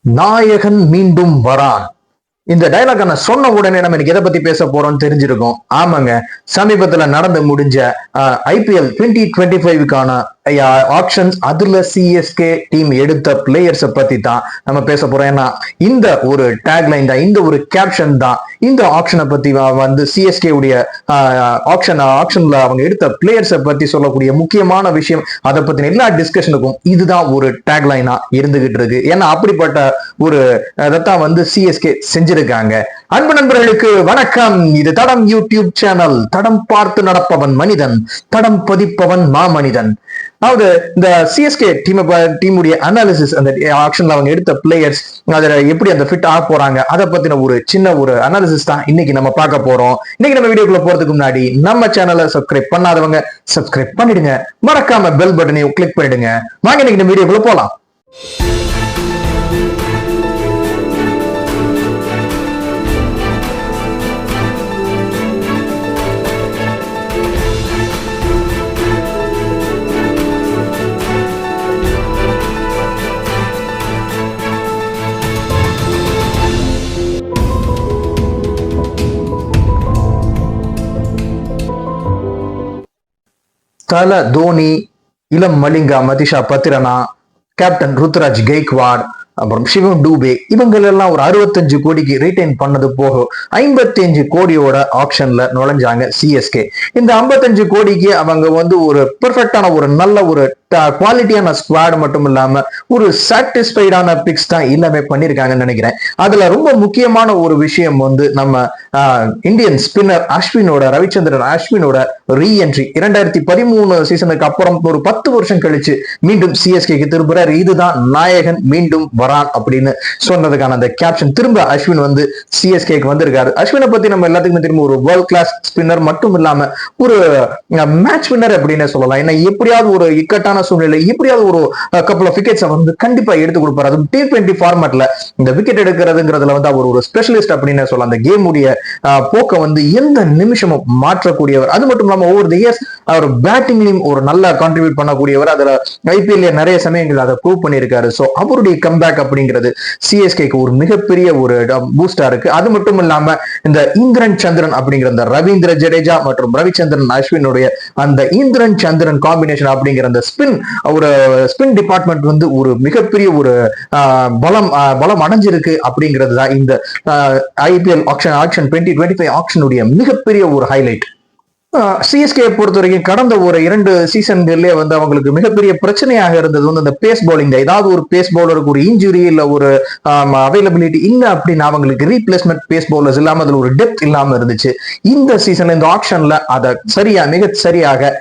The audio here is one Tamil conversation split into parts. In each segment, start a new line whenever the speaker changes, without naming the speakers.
நாயகன் மீண்டும் வரான். இந்த டைலாக நான் சொன்ன உடனே நம்ம எனக்கு எதை பத்தி பேச போறோம்னு தெரிஞ்சிருக்கும். ஆமாங்க. சமீபத்துல நடந்து முடிஞ்ச ஐபிஎல் டுவெண்ட்டி டுவெண்ட்டி ஃபைவ்க்கான ஆப்ஷன்ஸ் அதுல சிஎஸ்கே டீம் எடுத்த பிளேயர்ஸை பத்தி தான் நம்ம பேச போறோம். ஏன்னா இந்த ஒரு டேக்லைன் தான் இந்த ஒரு கேப்ஷன் தான் இந்த ஆப்ஷனை பத்தி வந்து சிஎஸ்கே உடைய ஆப்ஷன் ஆப்ஷன்ல அவங்க எடுத்த பிளேயர்ஸை பத்தி சொல்லக்கூடிய முக்கியமான விஷயம் அதை பத்தின எல்லா டிஸ்கஷனுக்கும் இதுதான் ஒரு டேக்லைனா இருந்துகிட்டு இருக்கு. ஏன்னா அப்படிப்பட்ட ஒரு அதைத்தான் வந்து சிஎஸ்கே செஞ்சிருக்காங்க அன்பு நண்பர்களுக்கு வணக்கம். இது தடம் யூடியூப் சேனல். தடம் பார்த்து நடப்பவன் மனிதன். தடம் பதிப்பவன் மாமனிதன். அதாவது இந்த சிஎஸ்கே டீம் டீமுடைய அனாலிசிஸ் அந்த ஆக்ஷன்ல அவங்க எடுத்த பிளேயர்ஸ் அதுல எப்படி அந்த ஃபிட் ஆக போறாங்க அதை பத்தின ஒரு சின்ன ஒரு அனாலிசிஸ் தான் இன்னைக்கு நம்ம பார்க்க போறோம். இன்னைக்கு நம்ம வீடியோக்குள்ள போறதுக்கு முன்னாடி நம்ம சேனலை சப்ஸ்கிரைப் பண்ணாதவங்க சப்ஸ்கிரைப் பண்ணிடுங்க. மறக்காம பெல் பட்டனையும் கிளிக் பண்ணிடுங்க. வாங்க இன்னைக்கு நம்ம வீடியோக்குள்ள போலாம். தல தோனி இளம் மலிங்கா மதிஷா பத்திரனா கேப்டன் ருத்ராஜ் கெய்க்வாட் அப்புறம் சிவம் டூபே இவங்களெல்லாம் ஒரு அறுபத்தஞ்சு கோடிக்கு ரீடைன் பண்ணது போக ஐம்பத்தஞ்சு கோடியோட ஆப்ஷன்ல நுழைஞ்சாங்க சிஎஸ்கே இந்த 55 கோடிக்கு அவங்க வந்து ஒரு பெர்ஃபெக்டான ஒரு நல்ல ஒரு குவாலிட்டியான ஸ்குவாட் மட்டும் இல்லாம ஒரு சாட்டிஸ்ஃபைடான பிக்ஸ் தான் எல்லாமே பண்ணிருக்காங்கன்னு நினைக்கிறேன். அதுல ரொம்ப முக்கியமான ஒரு விஷயம் வந்து நம்ம இந்தியன் ஸ்பின்னர் அஸ்வினோட ரவிச்சந்திரன் அஸ்வினோட ரீஎன்ட்ரி இரண்டாயிரத்தி பதிமூணு சீசனுக்கு அப்புறம் ஒரு பத்து வருஷம் கழிச்சு மீண்டும் சிஎஸ்கேக்கு திரும்புறாரு. இதுதான் நாயகன் மீண்டும் வரான் அப்படின்னு சொன்னதுக்கான அந்த கேப்ஷன் திரும்ப அஸ்வின் வந்து சிஎஸ்கேக்கு வந்திருக்காரு. அஸ்வினை பத்தி நம்ம எல்லாத்துக்குமே திரும்ப ஒரு வேர்ல்ட் கிளாஸ் ஸ்பின்னர் மட்டும் இல்லாம ஒரு மேட்ச் வின்னர் அப்படின்னு சொல்லலாம். ஏன்னா எப்படியாவது ஒரு இக்கட்டான சூழ்நிலை எப்படியாவது ஒரு கப்பல் ஆஃப் விக்கெட்ஸை வந்து கண்டிப்பா எடுத்து கொடுப்பாரு. அதுவும் டி டுவெண்ட்டி ஃபார்மேட்ல இந்த விக்கெட் எடுக்கிறதுங்கிறதுல வந்து அவர் ஒரு ஸ்பெஷலிஸ்ட் அப்படின்னு சொல்லலாம். அந்த கேமுடைய போக்கை வந்து எந்த நிமிஷமும் மாற்றக்கூடியவர். அது மட்டும் இல்லாம ஒவ்வொரு இயர்ஸ் அவர் பேட்டிங்லயும் ஒரு நல்ல கான்ட்ரிபியூட் பண்ணக்கூடியவர். அதுல ஐபிஎல்ல நிறைய சமயங்கள் அதை ப்ரூவ் பண்ணியிருக்காரு. ஸோ அவருடைய கம்பேக் அப்படிங்கிறது சிஎஸ்கேக்கு ஒரு மிகப்பெரிய ஒரு um, பூஸ்டா இருக்கு. அது மட்டும் இல்லாம இந்த இந்திரன் சந்திரன் அப்படிங்கிற அந்த ரவீந்திர ஜடேஜா மற்றும் ரவிச்சந்திரன் அஸ்வினுடைய அந்த இந்திரன் சந்திரன் காம்பினேஷன் அப்படிங்கிற அந்த ஸ்பின் ஒரு ஸ்பின் டிபார்ட்மெண்ட் வந்து ஒரு மிகப்பெரிய ஒரு பலம் பலம் அடைஞ்சிருக்கு அப்படிங்கிறது தான் இந்த IPL auction auction twenty twenty five ஆக்ஷனுடைய மிகப்பெரிய ஒரு ஹைலைட் சிஎஸ்கே பொறுத்த வரைக்கும் கடந்த ஒரு இரண்டு சீசன்கள்லயே வந்து அவங்களுக்கு மிகப்பெரிய பிரச்சனையாக இருந்தது வந்து அந்த பேஸ் பவுலிங் ஏதாவது ஒரு பேஸ் பவுலருக்கு ஒரு இன்ஜுரி இல்ல ஒரு அவைலபிலிட்டி இல்லை அப்படின்னு அவங்களுக்கு ரீப்ளேஸ்மெண்ட் பேஸ் பவுலர்ஸ் இல்லாம அதுல ஒரு டெப்த் இல்லாம இருந்துச்சு. இந்த சீசன்ல இந்த ஆப்ஷன்ல அதை சரியா மிக சரியாக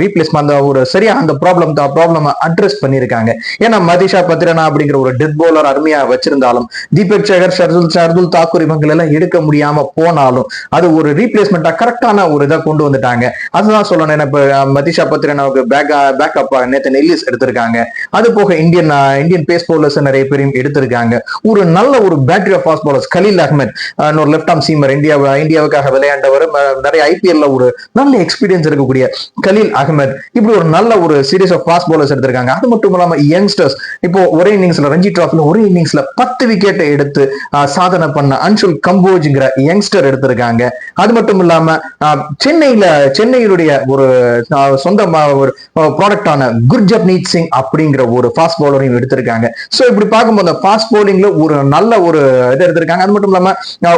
ரீப்ளேஸ் அந்த ஒரு சரியா அந்த ப்ராப்ளம் ப்ராப்ளம் அட்ரஸ் பண்ணியிருக்காங்க ஏன்னா மதிஷா பத்ரனா அப்படிங்கிற ஒரு டெத் பவுலர் அருமையா வச்சிருந்தாலும் தீபக் சேகர் ஷர்துல் ஷர்துல் தாக்கூர் இவங்க எல்லாம் எடுக்க முடியாம போனாலும் அது ஒரு ரீப்ளேஸ்மெண்டா கரெக்டான ஒரு இதை கொண்டு வந்துட்டாங்க. அதுதான் சொல்லணும். ஏன்னா இப்ப மதிஷா பத்ரனாவுக்கு பேக் பேக்கப் நேத்தன் நெல்லிஸ் எடுத்திருக்காங்க. அது போக இந்தியன் இந்தியன் பேஸ் பவுலர்ஸ் நிறைய பேரையும் எடுத்திருக்காங்க. ஒரு நல்ல ஒரு battery of fast bowlers Khaleel Ahmed ah, left left arm seamer India இந்தியாவுக்காக விளையாண்டவர் நிறைய ஐபிஎல்ல ஒரு நல்ல எக்ஸ்பீரியன்ஸ் இருக்கக்கூடிய கலீல் அகமது. இப்படி ஒரு நல்ல ஒரு சீரீஸ் ஆஃப் ஃபாஸ்ட் பாலர்ஸ் எடுத்திருக்காங்க. அது மட்டும் இல்லாம யங்ஸ்டர்ஸ் இப்போ ஒரே இன்னிங்ஸ்ல ரஞ்சி டிராஃபில ஒரே இன்னிங்ஸ்ல பத்து விக்கெட்டை எடுத்து சாதனை பண்ண அன்சுல் கம்போஜ்ங்கிற யங்ஸ்டர் எடுத்திருக்காங்க. அது மட்டும் இல்லாம சென்னையில சென்னையினுடைய ஒரு சொந்த ஒரு ப்ராடக்டான குர்ஜப்னீத் சிங் அப்படிங்கிற ஒரு ஃபாஸ்ட் பவுலரையும் எடுத்திருக்காங்க. சோ இப்படி பார்க்கும்போது ஃபாஸ்ட் பவுலிங்ல ஒரு நல்ல ஒரு இது எடுத்திருக்காங்க. அது மட்டும் இல்லாம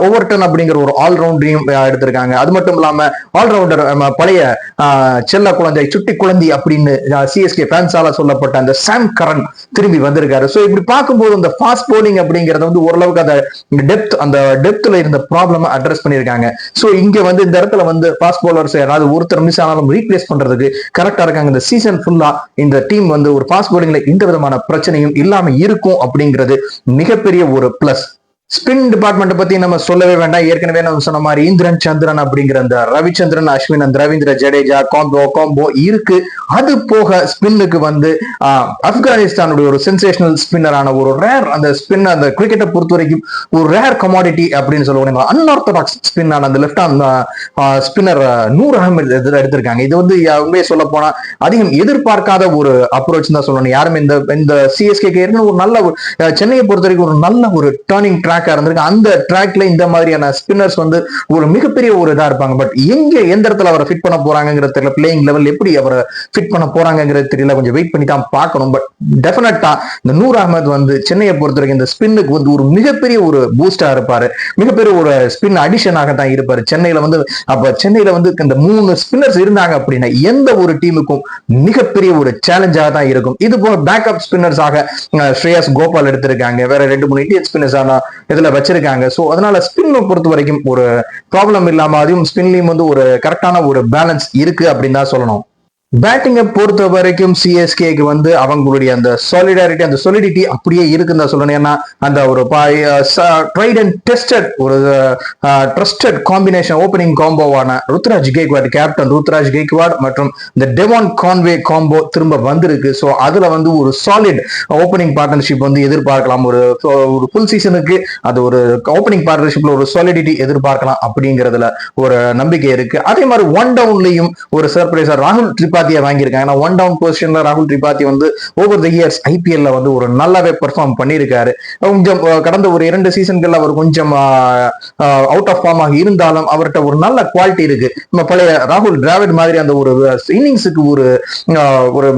ஓவர் டன் அப்படிங்கிற ஒரு ஆல்ரவுண்டரையும் எடுத்திருக்காங்க. அது மட்டும் இல்லாம ஆல்ரவுண்டர் பழைய செல்ல குழந்தை சுட்டி குழந்தை அப்படின்னு சிஎஸ்கே ஃபேன்ஸால சொல்லப்பட்ட அந்த சாம் கரன் திரும்பி வந்திருக்காரு. ஸோ இப்படி பார்க்கும்போது அந்த ஃபாஸ்ட் போலிங் அப்படிங்கறத வந்து ஓரளவுக்கு அந்த டெப்த் அந்த டெப்த்ல இருந்த ப்ராப்ளம் அட்ரஸ் பண்ணிருக்காங்க சோ இங்க வந்து இந்த இடத்துல வந்து ஃபாஸ்ட் போலர்ஸ் யாராவது ஒருத்தர் மிஸ் ஆனாலும் ரீப்ளேஸ் பண்றதுக்கு கரெக்டா இருக்காங்க. இந்த சீசன் ஃபுல்லா இந்த டீம் வந்து ஒரு ஃபாஸ்ட் போலிங்ல எந்த விதமான பிரச்சனையும் இல்லாம இருக்கும் அப்படிங்கிறது மிகப்பெரிய ஒரு பிளஸ் ஸ்பின் டிபார்ட்மெண்ட் பத்தி நம்ம சொல்லவே வேண்டாம். ஏற்கனவே நம்ம சொன்ன மாதிரி இந்திரன் சந்திரன் அப்படிங்கிற அந்த ரவிச்சந்திரன் அஸ்வின் அந்த ரவீந்திர ஜடேஜா காம்போ காம்போ இருக்கு. அது போக ஸ்பின்னுக்கு வந்து ஆப்கானிஸ்தானுடைய ஒரு சென்சேஷனல் ஸ்பின்னரான ஒரு ரேர் அந்த ஸ்பின் அந்த கிரிக்கெட்டை பொறுத்த வரைக்கும் ஒரு ரேர் கமாடிட்டி அப்படின்னு சொல்லுவாங்க அன்ஆர்த்தடாக்ஸ் ஸ்பின்னான அந்த left arm spinner Noor Ahmad எடுத்திருக்காங்க. இது வந்து யா- உண்மையை சொல்ல போனா அதிகம் எதிர்பார்க்காத ஒரு அப்ரோச் தான் சொல்லணும். யாருமே இந்த இந்த சிஎஸ்கே ஒரு நல்ல ஒரு சென்னையை பொறுத்த வரைக்கும் ஒரு நல்ல ஒரு டேர்னிங் ட்ராக்கா இருந்திருக்கு. அந்த ட்ராக்ல இந்த மாதிரியான ஸ்பின்னர்ஸ் வந்து ஒரு மிகப்பெரிய ஒரு இதா இருப்பாங்க. பட் எங்க எந்த இடத்துல அவரை ஃபிட் பண்ண போறாங்கிறது தெரியல. பிளேயிங் லெவல் எப்படி அவரை ஃபிட் பண்ண போறாங்கிறது தெரியல. கொஞ்சம் வெயிட் பண்ணி தான் பார்க்கணும். பட் டெஃபினட்டா இந்த நூர் அகமது வந்து சென்னையை பொறுத்த வரைக்கும் இந்த ஸ்பின்னுக்கு வந்து ஒரு மிகப்பெரிய ஒரு பூஸ்டா இருப்பாரு. மிகப்பெரிய ஒரு ஸ்பின் அடிஷனாக தான் இருப்பாரு. சென்னையில வந்து அப்ப சென்னையில வந்து இந்த மூணு ஸ்பின்னர்ஸ் இருந்தாங்க அப்படின்னா எந்த ஒரு டீமுக்கும் மிகப்பெரிய ஒரு சேலஞ்சாக தான் இருக்கும். இது போல பேக்கப் ஸ்பின்னர்ஸாக ஸ்ரேயஸ் கோபால் எடுத்திருக்காங்க. வேற ரெண்டு மூணு இந்தியன் ஸ்பின்னர்ஸ் ஆனா இதுல வச்சிருக்காங்க. ஸோ அதனால ஸ்பின்னை பொறுத்த வரைக்கும் ஒரு ப்ராப்ளம் இல்லாமல் அதுவும் ஸ்பின்லேயும் வந்து ஒரு கரெக்டான ஒரு பேலன்ஸ் இருக்கு அப்படின்னு தான் சொல்லணும். பேட்டிங்கை பொறுத்த வரைக்கும் சிஎஸ்கேக்கு வந்து அவங்களுடைய அந்த சாலிடாரிட்டி அந்த சொலிடிட்டி அப்படியே இருக்குன்னு தான் சொல்லணும். ஏன்னா அந்த ஒரு ட்ரைட் அண்ட் டெஸ்டட் ஒரு ட்ரஸ்டட் காம்பினேஷன் ஓப்பனிங் காம்போவான ருத்ராஜ் கேக்வாட் கேப்டன் ருத்ராஜ் கெய்க்வாட் மற்றும் இந்த டெவான் கான்வே காம்போ திரும்ப வந்திருக்கு. ஸோ அதுல வந்து ஒரு சாலிட் ஓப்பனிங் பார்ட்னர்ஷிப் வந்து எதிர்பார்க்கலாம். ஒரு ஒரு ஃபுல் சீசனுக்கு அது ஒரு ஓப்பனிங் பார்ட்னர்ஷிப்ல ஒரு சாலிடிட்டி எதிர்பார்க்கலாம் அப்படிங்கிறதுல ஒரு நம்பிக்கை இருக்கு. அதே மாதிரி ஒன் டவுன்லயும் ஒரு சர்ப்ரைஸா ராகுல் திரிபாத்தியை வாங்கியிருக்காங்க. ஏன்னா ஒன் டவுன் பொசிஷன்ல ராகுல் திரிபாத்தி வந்து ஓவர் த இயர்ஸ் ஐபிஎல்ல வந்து ஒரு நல்லாவே பெர்ஃபார்ம் பண்ணியிருக்காரு. கொஞ்சம் கடந்த ஒரு இரண்டு சீசன்கள் அவர் கொஞ்சம் அவுட் ஆஃப் ஃபார்மாக இருந்தாலும் அவர்கிட்ட ஒரு நல்ல குவாலிட்டி இருக்கு. நம்ம பழைய ராகுல் டிராவிட் மாதிரி அந்த ஒரு இன்னிங்ஸுக்கு ஒரு ஒரு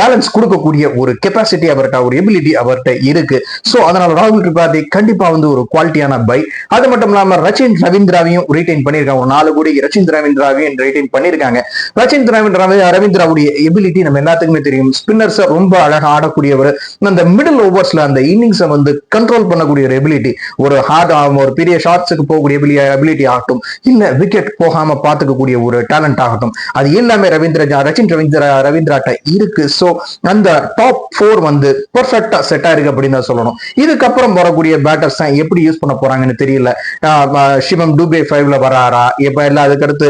பேலன்ஸ் கொடுக்கக்கூடிய ஒரு கெப்பாசிட்டி அவர்கிட்ட ஒரு எபிலிட்டி அவர்கிட்ட இருக்கு. ஸோ அதனால ராகுல் திரிபாதி கண்டிப்பா வந்து ஒரு குவாலிட்டியான பை அது மட்டும் இல்லாம ரச்சின் ரவீந்திராவையும் ரீட்டைன் பண்ணியிருக்காங்க. ஒரு நாலு கோடி ரச்சின் ரவீந்திராவையும் ரீட்டைன் பண்ணியிருக்காங்க. ரச்சின் ரவீந்திரா ரவீந்திராவுடைய எபிலிட்டி நம்ம எல்லாத்துக்குமே தெரியும். ஸ்பின்னர்ஸ் ரொம்ப அழகா ஆடக்கூடியவர். அந்த மிடில் ஓவர்ஸ்ல அந்த இன்னிங்ஸை வந்து கண்ட்ரோல் பண்ணக்கூடிய ஒரு எபிலிட்டி ஒரு ஹார்ட் ஒரு பெரிய ஷார்ட்ஸுக்கு போகக்கூடிய எபிலிட்டி ஆகட்டும் இல்ல விக்கெட் போகாம பாத்துக்கக்கூடிய ஒரு டேலண்ட் ஆகட்டும் அது எல்லாமே ரவீந்திர ரச்சின் ரவீந்திரா ரவீந்திராட்ட இருக்கு. சோ அந்த டாப் ஃபோர் வந்து பர்ஃபெக்டா செட் ஆயிருக்கு அப்படின்னு தான் சொல்லணும். இதுக்கப்புறம் வரக்கூடிய பேட்டர்ஸ் தான் எப்படி யூஸ் பண்ண போறாங்கன்னு தெரியல. சிவம் டூபே ஃபைவ்ல வராரா? இப்ப எல்லாம் அதுக்கடுத்து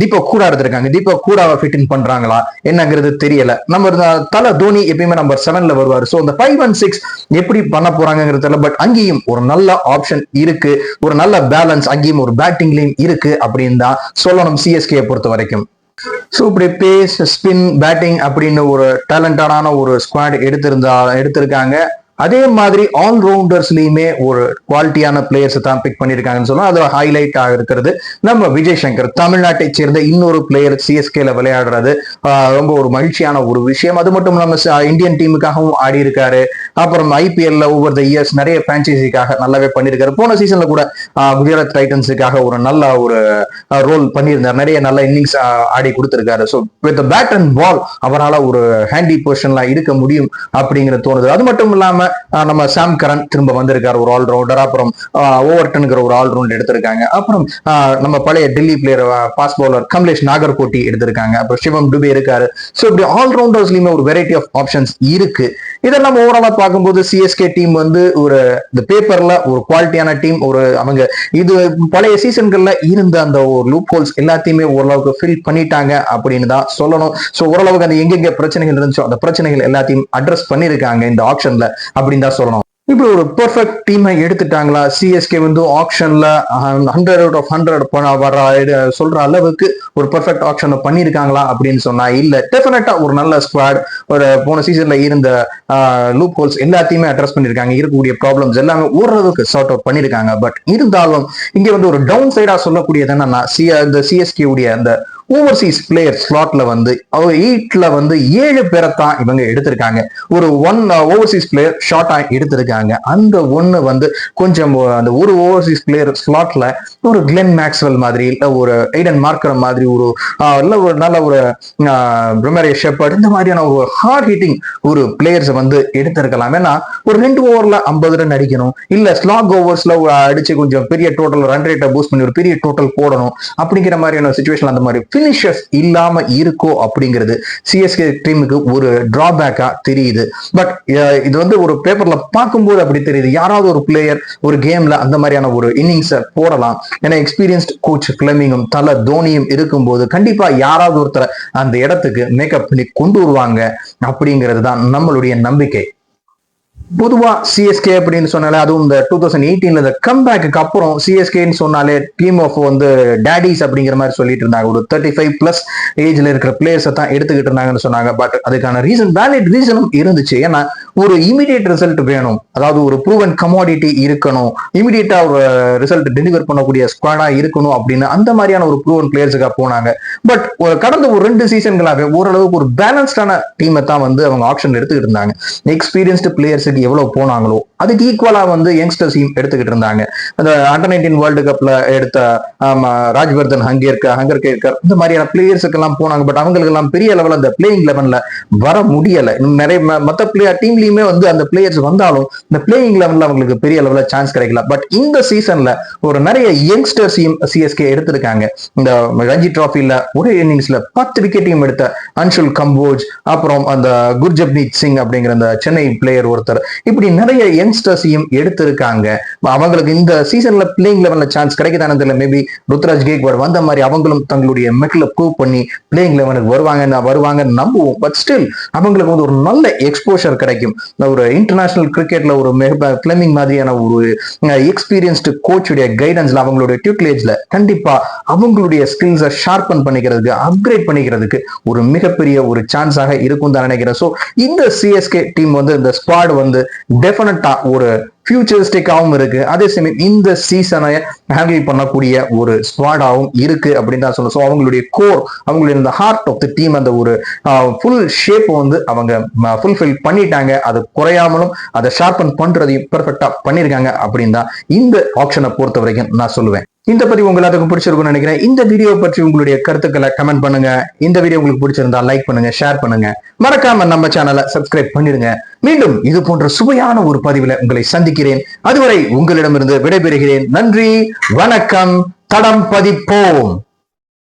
தீபக் கூட எடுத்திருக்காங்க. தீபக் கூடாவை ஃபிட்டிங் பண்ற பண்றாங்களா என்னங்கிறது தெரியல. நம்ம இருந்த- தல தோனி எப்பயுமே நம்பர் செவன்ல வருவார். ஸோ அந்த ஃபைவ் அண்ட் சிக்ஸ் எப்படி பண்ண போறாங்கிறது தெரியல. பட் அங்கேயும் ஒரு நல்ல ஆப்ஷன் இருக்கு. ஒரு நல்ல பேலன்ஸ் அங்கேயும் ஒரு பேட்டிங்லயும் இருக்கு அப்படின்னு தான் சொல்லணும் சிஎஸ்கே பொறுத்த வரைக்கும். ஸோ இப்படி பேஸ் ஸ்பின் பேட்டிங் அப்படின்னு ஒரு டேலண்டடான ஒரு ஸ்குவாட் எடுத்திருந்தா எடுத்திருக்காங்க. அதே மாதிரி ஆல்ரவுண்டர்ஸ்லயுமே ஒரு குவாலிட்டியான பிளேயர்ஸை தான் பிக் பண்ணியிருக்காங்கன்னு சொல்லலாம் அது ஹைலைட் ஆக இருக்கிறது நம்ம விஜய் சங்கர். தமிழ்நாட்டை சேர்ந்த இன்னொரு பிளேயர் சிஎஸ்கேல விளையாடுறது ரொம்ப ஒரு மகிழ்ச்சியான ஒரு விஷயம். அது மட்டும் இல்லாம இந்தியன் டீமுக்காகவும் ஆடி இருக்காரு அப்புறம் ஐபிஎல்ல ஓவர் த இயர்ஸ் நிறைய பிரான்ச்சைசிக்காக நல்லாவே பண்ணியிருக்காரு போன சீசன்ல கூட குஜராத் டைட்டன்ஸுக்காக ஒரு நல்ல ஒரு ரோல் பண்ணியிருந்தார். நிறைய நல்ல இன்னிங்ஸ் ஆடி கொடுத்துருக்காரு. So with bat and ball அவரால் ஒரு ஹேண்டி பொசிஷன்லாம் இருக்க முடியும் அப்படிங்கிறது தோணுது. அது மட்டும் இல்லாம நம்ம சாம் கரன் திரும்ப வந்திருக்காரு ஒரு ஆல்ரவுண்டர் அப்புறம் ஓவர்டனுங்கிற ஒரு ஆல்ரவுண்டர் எடுத்திருக்காங்க. அப்புறம் ஆஹ் நம்ம பழைய Delhi player fast bowler Kamlesh Nagarkoti எடுத்திருக்காங்க. அப்புறம் சிவம் டுபே இருக்காரு. ஸோ இப்படி ஆல்ரவுண்டர்ஸ்லயுமே ஒரு வெரைட்டி ஆஃப் ஆப்ஷன்ஸ் இருக்கு. இதெல்லாம் ஓவராலா பார்க்கும்போது சிஎஸ்கே டீம் வந்து ஒரு இந்த பேப்பர்ல ஒரு குவாலிட்டியான டீம் ஒரு அவங்க இது பழைய சீசன்கள்ல இருந்த அந்த ஒரு லூப் ஹோல்ஸ் எல்லாத்தையுமே ஓரளவுக்கு ஃபில் பண்ணிட்டாங்க அப்படின்னு தான் சொல்லணும். ஸோ ஓரளவுக்கு அந்த எங்கெங்க பிரச்சனைகள் இருந்துச்சோ அந்த பிரச்சனைகள் எல்லாத்தையும் அட்ரஸ் பண்ணியிருக்காங்க இந்த ஆப்ஷன்ல அப்படின்னு தான் சொல்லணும். இப்படி ஒரு பெர்ஃபெக்ட் டீமை எடுத்துட்டாங்களா? சிஎஸ்கே வந்து ஆப்ஷன்ல ஹண்ட்ரட் அவுட் ஆஃப் ஹண்ட்ரட் வர சொல்ற அளவுக்கு ஒரு பெர்ஃபெக்ட் ஆப்ஷனை பண்ணியிருக்காங்களா அப்படின்னு சொன்னா இல்ல. டெஃபினட்டா ஒரு நல்ல ஸ்குவாட் ஒரு போன சீசன்ல இருந்த லூப் ஹோல்ஸ் எல்லாத்தையுமே அட்ரஸ் பண்ணியிருக்காங்க இருக்கக்கூடிய ப்ராப்ளம்ஸ் எல்லாமே ஓரளவுக்கு சார்ட் அவுட் பண்ணியிருக்காங்க பட் இருந்தாலும் இங்க வந்து ஒரு டவுன் சைடா சொல்லக்கூடியது என்னன்னா சி இந்த சிஎஸ்கே உடைய அந்த ஓவர்சீஸ் பிளேயர் ஸ்லாட்ல வந்து அவர் எயிட்ல வந்து ஏழு பேரை தான் இவங்க எடுத்திருக்காங்க. ஒரு ஒன் ஓவர்சீஸ் பிளேயர் ஷார்ட்டா எடுத்திருக்காங்க. அந்த ஒன்னு வந்து கொஞ்சம் uh, அந்த ஒரு ஓவர்சீஸ் பிளேயர் ஸ்லாட்ல ஒரு கிளென் மேக்ஸ்வெல் மாதிரி இல்லை ஒரு ஐடன் மார்க்கர் மாதிரி ஒரு ஆஹ், இல்ல ஒரு நல்ல ஒரு uh, பிரமரிய ஷெப்பர்ட் இந்த மாதிரியான ஒரு ஹார்ட் ஹிட்டிங் ஒரு பிளேயர்ஸை வந்து எடுத்திருக்கலாம். ஏன்னா ஒரு ரெண்டு ஓவர்ல ஐம்பது ரன் அடிக்கணும். இல்ல ஸ்லாக் ஓவர்ஸ்ல அடிச்சு கொஞ்சம் பெரிய டோட்டல் ரன் ரேட்டை பூஸ்ட் பண்ணி ஒரு பெரிய டோட்டல் போடணும். அப்படிங்கிற மாதிரியான சுச்சுவேஷன் அந்த மாதிரி ஃபினிஷர்ஸ் இல்லாம இருக்கோ அப்படிங்கிறது சிஎஸ்கே டீமுக்கு ஒரு டிராபேக்கா தெரியுது. பட் uh, இது வந்து ஒரு பேப்பர்ல பார்க்கும்போது அப்படி தெரியுது. யாராவது ஒரு பிளேயர் ஒரு கேம்ல அந்த மாதிரியான ஒரு இன்னிங்ஸை போடலாம். ஏன்னா எக்ஸ்பீரியன்ஸ்ட் கோச் கிளமிங்கும் தலை தோனியும் இருக்கும்போது கண்டிப்பா யாராவது ஒருத்தரை அந்த இடத்துக்கு மேக்கப் பண்ணி கொண்டு வருவாங்க அப்படிங்கிறது தான் நம்மளுடைய நம்பிக்கை. பொதுவா சிஎஸ்கே அப்படின்னு சொன்னாலே அதுவும் இந்த டூ தௌசண்ட் எயிட்டீன்ல இந்த கம்பேக்கு அப்புறம் சிஎஸ்கேன்னு சொன்னாலே டீம் ஆஃப் வந்து டேடிஸ் அப்படிங்கிற மாதிரி சொல்லிட்டு இருந்தாங்க. ஒரு தேர்ட்டி ஃபைவ் பிளஸ் ஏஜ்ல இருக்கிற பிளேயர்ஸை தான் எடுத்துக்கிட்டு இருந்தாங்கன்னு சொன்னாங்க. பட் அதுக்கான ரீசன் வேலிட் ரீசனும் இருந்துச்சு. ஏன்னா ஒரு இமிடியட் ரிசல்ட் வேணும். அதாவது ஒரு ப்ரூவன் கமாடிட்டி இருக்கணும். இமிடியட்டா ஒரு ரிசல்ட் டெலிவர் பண்ணக்கூடிய ஸ்குவாடா இருக்கணும் அப்படின்னு அந்த மாதிரியான ஒரு ப்ரூவன் பிளேயர்ஸுக்காக போனாங்க. பட் கடந்த ஒரு ரெண்டு சீசன்களாக ஓரளவுக்கு ஒரு பேலன்ஸ்டான டீமை தான் வந்து அவங்க ஆப்ஷன் எடுத்துக்கிட்டு இருந்தாங்க. எக்ஸ்பீரியன்ஸ்டு பிளேயர்ஸுக்கு எவ்வளவு போனாங்களோ அதுக்கு ஈக்குவலா வந்து யங்ஸ்டர்ஸையும் எடுத்துக்கிட்டு இருந்தாங்க. அந்த அண்டர் நைன்டீன் வேர்ல்டு கப்ல எடுத்த ராஜ்வர்தன் ஹங்கேர்கர் ஹங்கர்கேர்கர் இந்த மாதிரியான பிளேயர்ஸுக்கு எல்லாம் போனாங்க. பட் அவங்களுக்கு எல்லாம் பெரிய லெவல் அந்த பிளேயிங் லெவன்ல வர முடியல. இன்னும் நிறைய மற்ற பிளேயர் டீம்லயுமே வந்து அந்த பிளேயர்ஸ் வந்தாலும் இந்த பிளேயிங் லெவன்ல அவங்களுக்கு பெரிய லெவலில் சான்ஸ் கிடைக்கல. பட் இந்த சீசன்ல ஒரு நிறைய யங்ஸ்டர்ஸையும் சிஎஸ்கே எடுத்திருக்காங்க. இந்த ரஞ்சி ட்ராஃபியில ஒரே இன்னிங்ஸ்ல பத்து விக்கெட்டையும் எடுத்த அன்ஷுல் கம்போஜ் அப்புறம் அந்த குர்ஜப்னீத் சிங் அப்படிங்கிற அந்த சென்னை பிளேயர் ஒருத்தர். இப்படி நிறைய யங்ஸ்டர்ஸையும் எடுத்திருக்காங்க. அவங்களுக்கு இந்த சீசன்ல பிளேயிங் லெவல்ல சான்ஸ் கிடைக்குதானு தெரியல. மேபி ருத்ராஜ் கேக்வாட் வந்த மாதிரி அவங்களும் தங்களுடைய மெட்டில் ப்ரூவ் பண்ணி பிளேயிங் லெவனுக்கு வருவாங்க வருவாங்க நம்புவோம். பட் ஸ்டில் அவங்களுக்கு வந்து ஒரு நல்ல எக்ஸ்போஷர் கிடைக்கும். ஒரு இன்டர்நேஷனல் கிரிக்கெட்ல ஒரு பிளமிங் மாதிரியான ஒரு எக்ஸ்பீரியன்ஸ்டு கோச்சுடைய கைடன்ஸ்ல அவங்களுடைய டியூட்லேஜ்ல கண்டிப்பா அவங்களுடைய ஸ்கில்ஸை ஷார்பன் பண்ணிக்கிறதுக்கு அப்கிரேட் பண்ணிக்கிறதுக்கு ஒரு மிகப்பெரிய ஒரு சான்ஸாக இருக்கும் தான் நினைக்கிறேன். ஸோ இந்த சிஎஸ்கே டீம் வந்து இந்த ஸ்குவாட் வந்து டெஃபினட்டா ஒரு ஃபியூச்சரிஸ்டிக்காகவும் இருக்கு. அதே சமயம் இந்த சீசனை ஹேண்டில் பண்ணக்கூடிய ஒரு ஸ்குவாடாகவும் இருக்கு அப்படின்னு தான் சொல்லணும். ஸோ அவங்களுடைய கோர் அவங்களுடைய இந்த ஹார்ட் ஆஃப் த டீம் அந்த ஒரு ஃபுல் ஷேப் வந்து அவங்க ஃபுல்ஃபில் பண்ணிட்டாங்க. அது குறையாமலும் அதை ஷார்பன் பண்றதையும் பெர்ஃபெக்டா பண்ணியிருக்காங்க அப்படின்னு தான் இந்த ஆப்ஷனை பொறுத்த வரைக்கும் நான் சொல்லுவேன். இந்த பதிவு உங்களுக்கு எல்லாத்துக்கும் பிடிச்சிருக்கும்னு நினைக்கிறேன். இந்த வீடியோ பற்றி உங்களுடைய கருத்துக்களை கமெண்ட் பண்ணுங்க. இந்த வீடியோ உங்களுக்கு பிடிச்சிருந்தா லைக் பண்ணுங்க ஷேர் பண்ணுங்க. மறக்காம நம்ம சேனலை சப்ஸ்கிரைப் பண்ணிடுங்க மீண்டும் இது போன்ற சுவையான ஒரு பதிவில் உங்களை சந்திக்க சந்திக்கிறேன் அதுவரை உங்களிடமிருந்து விடைபெறுகிறேன். நன்றி வணக்கம் தடம் பதிப்போம்.